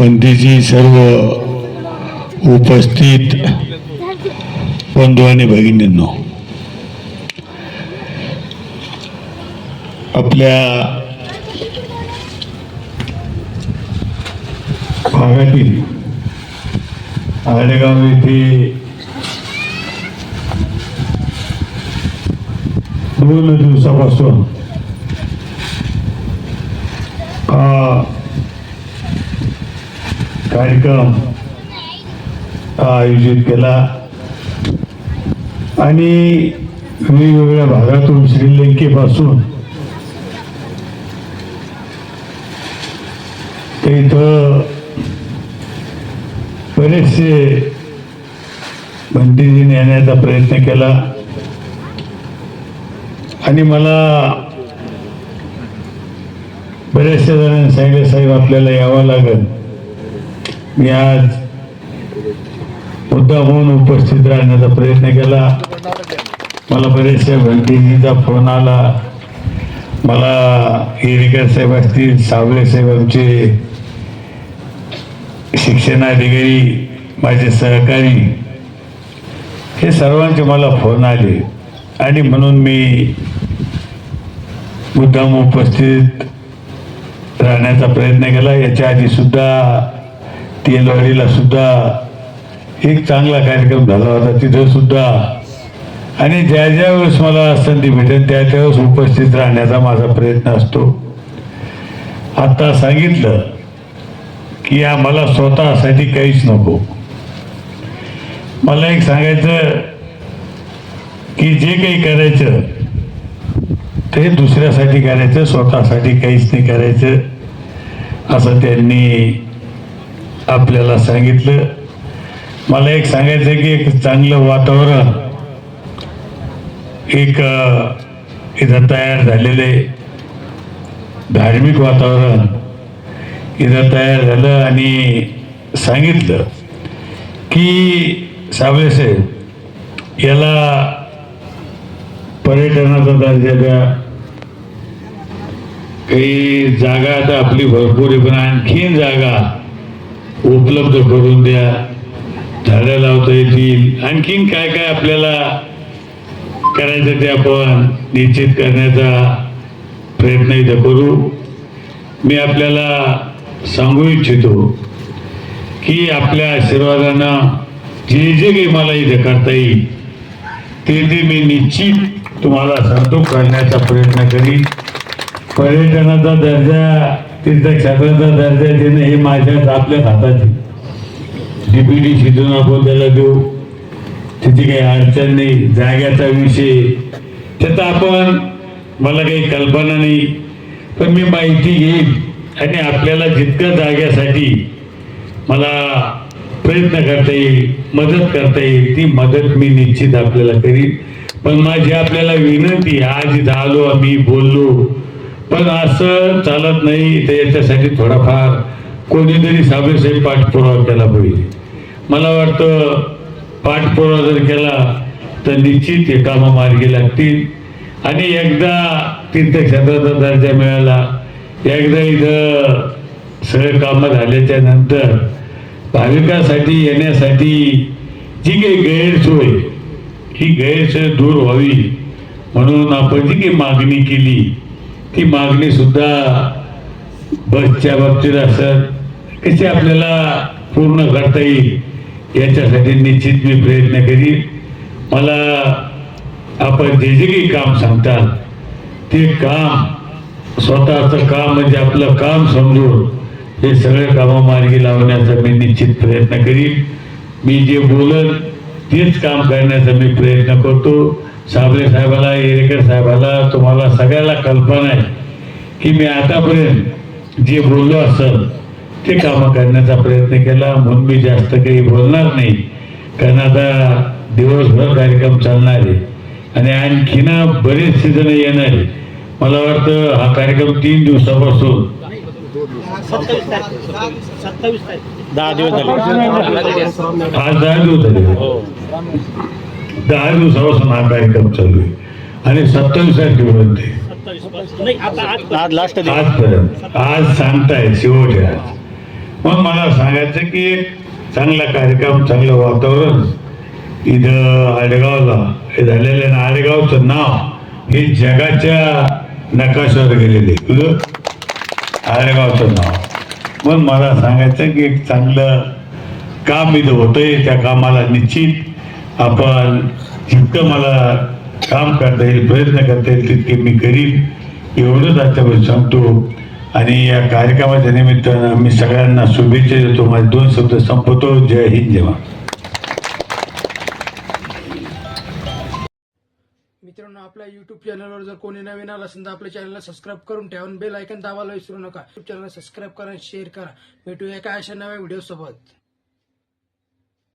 बंदीची सर्व उपस्थित बंधू आणि भगिनींनो आपल्या भागातील आडेगाव येथे दोन दिवसापासून हा कार्यक्रम आयोजित केला. आणि वेगवेगळ्या भागातून श्रीलंकेपासून ते इथं बरेचसे बंदीजीने येण्याचा प्रयत्न केला. आणि मला बऱ्याचशा जणांनी सांगितलं साहेब आपल्याला यावं लागेल. मी आज मुद्दा म्हणून उपस्थित राहण्याचा प्रयत्न केला. मला बरेचशा भंडीजीचा फोन आला. मला हिरेकर साहेब असतील सावळे साहेब आमचे शिक्षणाधिकारी माझे सहकारी हे सर्वांचे मला फोन आले. आणि म्हणून मी मुद्दाम उपस्थित राहण्याचा प्रयत्न केला. याच्या आधी सुद्धा तेलवाडीला सुद्धा एक चांगला कार्यक्रम झाला होता तिथं सुद्धा. आणि ज्या ज्या वेळेस मला संधी भेटेल त्या त्यावेळेस उपस्थित राहण्याचा माझा प्रयत्न असतो. आता सांगितलं की आम्हाला मला स्वतःसाठी काहीच नको. मला एक सांगायचं की जे काही करायचं ते दुसऱ्यासाठी करायचं स्वतःसाठी काहीच नाही करायचं असं त्यांनी आपल्याला सांगितलं. मला एक सांगायचं की एक चांगलं वातावरण एक इथं तयार झालेले धार्मिक वातावरण इथं तयार झालं आणि सांगितलं की साबळे साहेब याला पर्यटनाचा दर्जा द्या. काही जागा आता आपली भरपूर आहे पण आणखीन जागा उपलब्ध करून द्या. झाडं लावता येतील. आणखीन काय काय आपल्याला करायचं ते आपण निश्चित करण्याचा प्रयत्न इथं करू. मी आपल्याला सांगू इच्छितो की आपल्या आशीर्वादानं जे जे काही मला इथे करता येईल ते ते मी निश्चित तुम्हाला सांगतो करण्याचा प्रयत्न करीन. पर्यटनाचा दर्जा तीर्थक्षेत्राचा दर्जा देणं हे माझ्याच आपल्याच हातात डीपीडी शिजून आपण त्याला देऊ. तिथे काही अडचण नाही जाग्याचा विषय. त्याचा आपण मला काही कल्पना नाही पण मी माहिती घेईन आणि आपल्याला जितकं जाग्यासाठी मला प्रयत्न करता येईल मदत करता येईल ती मदत मी निश्चित आपल्याला करीन. पण माझी आपल्याला विनंती आज झालो आम्ही बोललो पण असं चालत नाही तर याच्यासाठी थोडाफार कोणीतरी साहेब पाठपुरावा केला पाहिजे. मला वाटतं पाठपुरावा जर केला तर निश्चित हे कामं मार्गी लागतील. आणि एकदा तीर्थक्षेत्राचा दर्जा मिळाला एकदा इथं सगळे कामं झाल्याच्यानंतर भाविकासाठी येण्यासाठी जी काही गैरसोय ही गैरसोय दूर व्हावी म्हणून आपण जी काही मागणी केली ती मागणी सुद्धा बसच्या बाबतीत असत कशी आपल्याला पूर्ण करता येईल याच्यासाठी निश्चित मी प्रयत्न करीन. मला आपण जे जे काही काम सांगतात ते काम स्वतःचं काम म्हणजे आपलं काम समजून हे सगळे कामं मार्गी लावण्याचा मी निश्चित प्रयत्न करीन. मी जे बोलन तेच काम करण्याचा मी प्रयत्न करतो. साबळे साहेबाला येरेकर साहेबाला तुम्हाला सगळ्याला कल्पना आहे की मी आतापर्यंत जे बोललो असेल ते कामं करण्याचा प्रयत्न केला. म्हणून मी जास्त काही बोलणार नाही. कारण आता दिवसभर कार्यक्रम चालणार आहे. आणि आणखीन बरेचसे जण येणार आहे. मला वाटतं हा कार्यक्रम तीन दिवसापासून दहा दिवस झाले. आज दहा दिवस झाले. हो. दहा दिवसापासून हा कार्यक्रम चालू आहे. आणि सत्तावीस तारखेपर्यंत आहे. सत्तावीस नाही आता आज आज लास्ट दिवस आजपर्यंत. आज सांगताय शेवट आहे आज. मग मला मला सांगायचं की एक चांगला कार्यक्रम चांगलं वातावरण. इथं आडेगावला हे झालेलं आहे ना आडेगावचं नाव हे जगाच्या नकाशावर गेलेले तुझं आडेगावचं नाव. मग मला सांगायचं की एक चांगलं काम इथं होतंय त्या कामाला निश्चित आपण जितकं मला काम करता येईल प्रयत्न करता येईल तितके मी करीन एवढंच आजच्यापर्यंत सांगतो आणि या कार्यक्रमाच्या निमित्तानं मी सगळ्यांना शुभेच्छा देतो. माझे दोन शब्द संपवतो. जय हिंद जेव्हा मित्रांनो आपल्या युट्यूब चॅनलवर जर कोणी नवीन आला असेल तर आपल्या चॅनलला सबस्क्राईब करून ठेवा बेल ऐकन दाबायला विसरू नका. युट्यूब चॅनलला सबस्क्राईब करा शेअर करा. भेटूया एका अशा नव्या व्हिडिओ सोबत.